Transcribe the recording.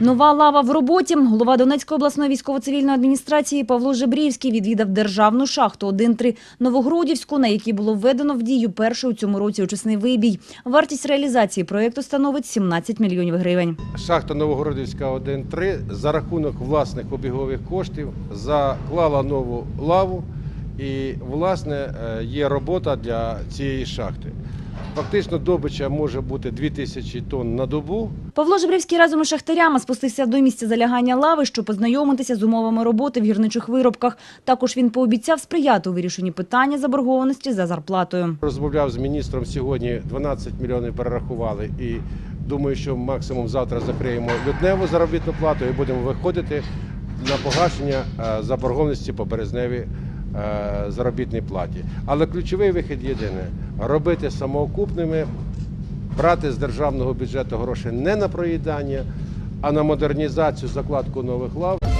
Нова лава в роботі. Голова Донецької обласної військово-цивільної адміністрації Павло Жебрівський відвідав державну шахту 1-3 Новогродівську, на якій було введено в дію перший у цьому році очисний вибій. Вартість реалізації проєкту становить 17 мільйонів гривень. Шахта Новогородівська 1-3 за рахунок власних обігових коштів заклала нову лаву і, власне, е, є робота для цієї шахти. Фактично добича може бути 2000 тонн на добу. Павло Жебрівський разом із шахтарями спустився до місця залягання лави, щоб познайомитися з умовами роботи в гірничих виробках. Також він пообіцяв сприяти у вирішенні питання заборгованості за зарплатою. Розмовляв з міністром сьогодні 12 мільйонів перерахували і думаю, що максимум завтра закриємо людневу заробітну плату і будемо виходити на погашення е, заборгованості по березневій е, заробітній платі. Але ключовий вихід єдиний робити самоокупними, брати з державного бюджету гроші не на проїдання, а на модернізацію закладку нових лав.